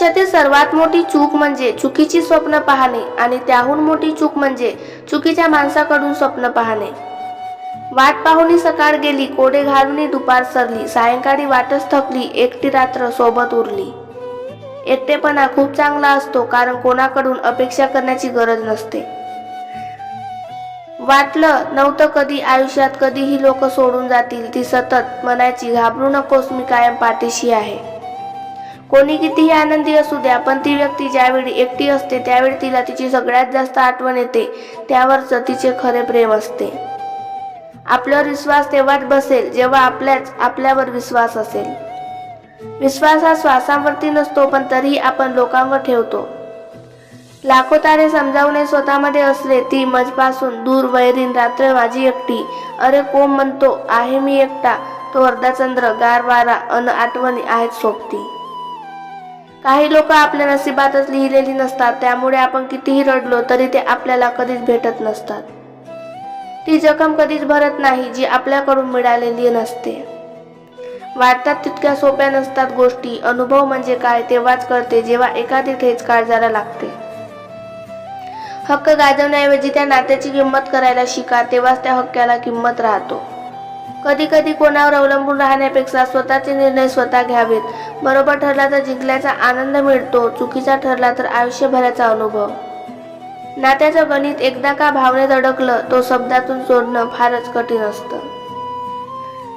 आयुष्यातील सर्वात मोठी चूक म्हणजे चुकीची स्वप्न पाहणे आणि त्याहून मोठी चूक म्हणजे चुकीच्या माणसाकडून स्वप्न पाहणे. वाट पाहुणी सकाळ गेली कोडे घालून दुपार सरली सायंकाळी वाटच थकली एकटी रात्र सोबत उरली. एकटेपणा खूप चांगला असतो कारण कोणाकडून अपेक्षा करण्याची गरज नसते. वाटलं नव्हतं कधी आयुष्यात कधीही लोक सोडून जातील ती सतत म्हणायची घाबरू नकोस मी कायम पाठीशी आहे. कोणी कितीही आनंदी असू द्या पण ती व्यक्ती ज्यावेळी एकटी असते त्यावेळी तिला तिची सगळ्यात जास्त आठवण येते. त्यावरच तिचे खरे प्रेम असते. आपल्यावर विश्वास तेव्हाच बसेल जेव्हा आपल्याच आपल्यावर विश्वास असेल. विश्वास हा श्वासांवरती नसतो पण तरीही आपण लोकांवर ठेवतो. लाखो तारे समजावणे स्वतःमध्ये असले ती मजपासून दूर वैरीन रात्र माझी एकटी. अरे कोण म्हणतो आहे मी एकटा? तो अर्धाचंद्र गार वारा अन आठवणी आहेत सोबती. काही लोक आपल्या नशिबातच लिहिलेली नसतात त्यामुळे आपण कितीही रडलो तरी ते आपल्याला कधीच भेटत नसतात. ती जखम कधीच भरत नाही जी आपल्याकडून मिळालेली नसते. वाटतात तितक्या सोप्या नसतात गोष्टी अनुभव म्हणजे काय तेव्हाच कळते जेव्हा एखादी ठेच काळजाला लागते. हक्क गाजवण्याऐवजी त्या नात्याची किंमत करायला शिका तेव्हाच त्या हक्काला किंमत राहतो. कधी कधी कोणावर अवलंबून राहण्यापेक्षा स्वतःचे निर्णय स्वतः घ्यावेत. बरोबर ठरला तर जिंकल्याचा आनंद मिळतो चुकीचा ठरला तर आयुष्यभराचा अनुभव. नात्याचं गणित एकदा का भावनेत अडकलं तो शब्दातून सोडणं फारच कठीण असतं.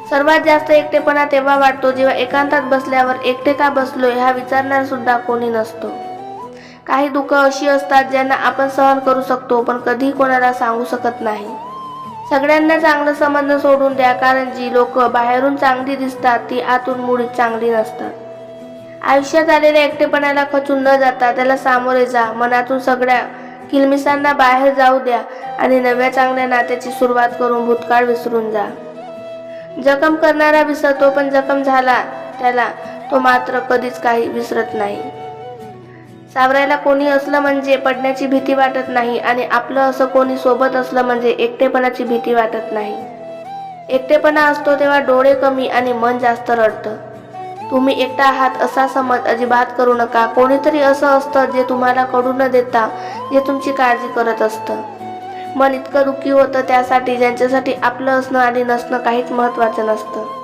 सर्वात जास्त एकटेपणा तेव्हा वाटतो जेव्हा एकांतात बसल्यावर एकटे का बसलो हा विचारणार सुद्धा कोणी नसतो. काही दुःख अशी असतात ज्यांना आपण सहन करू शकतो पण कधीही कोणाला सांगू शकत नाही. सगळ्यांना चांगलं समजणं सोडून द्या कारण जी लोक बाहेरून चांगली दिसतात ती आतून मुळीच चांगली नसतात. आयुष्यात आलेल्या एकटेपणाला खचून न जाता त्याला सामोरे जा मनातून सगळ्या किलमिसांना बाहेर जाऊ द्या आणि नव्या चांगल्या नात्याची सुरुवात करून भूतकाळ विसरून जा. जखम करणारा विसरतो पण जखम झाला त्याला तो मात्र कधीच काही विसरत नाही. सावरायला कोणी असलं म्हणजे पडण्याची भीती वाटत नाही आणि आपलं असं कोणी सोबत असलं म्हणजे एकटेपणाची भीती वाटत नाही. एकटेपणा असतो तेव्हा डोळे कमी आणि मन जास्त रडतं. तुम्ही एकटा आहात असा समज अजिबात करू नका. कोणीतरी असं असतं जे तुम्हाला कळू न देता जे तुमची काळजी करत असतं. मन इतकं दुःखी होतं त्यासाठी ज्यांच्यासाठी आपलं असणं आणि नसणं काहीच महत्त्वाचं नसतं.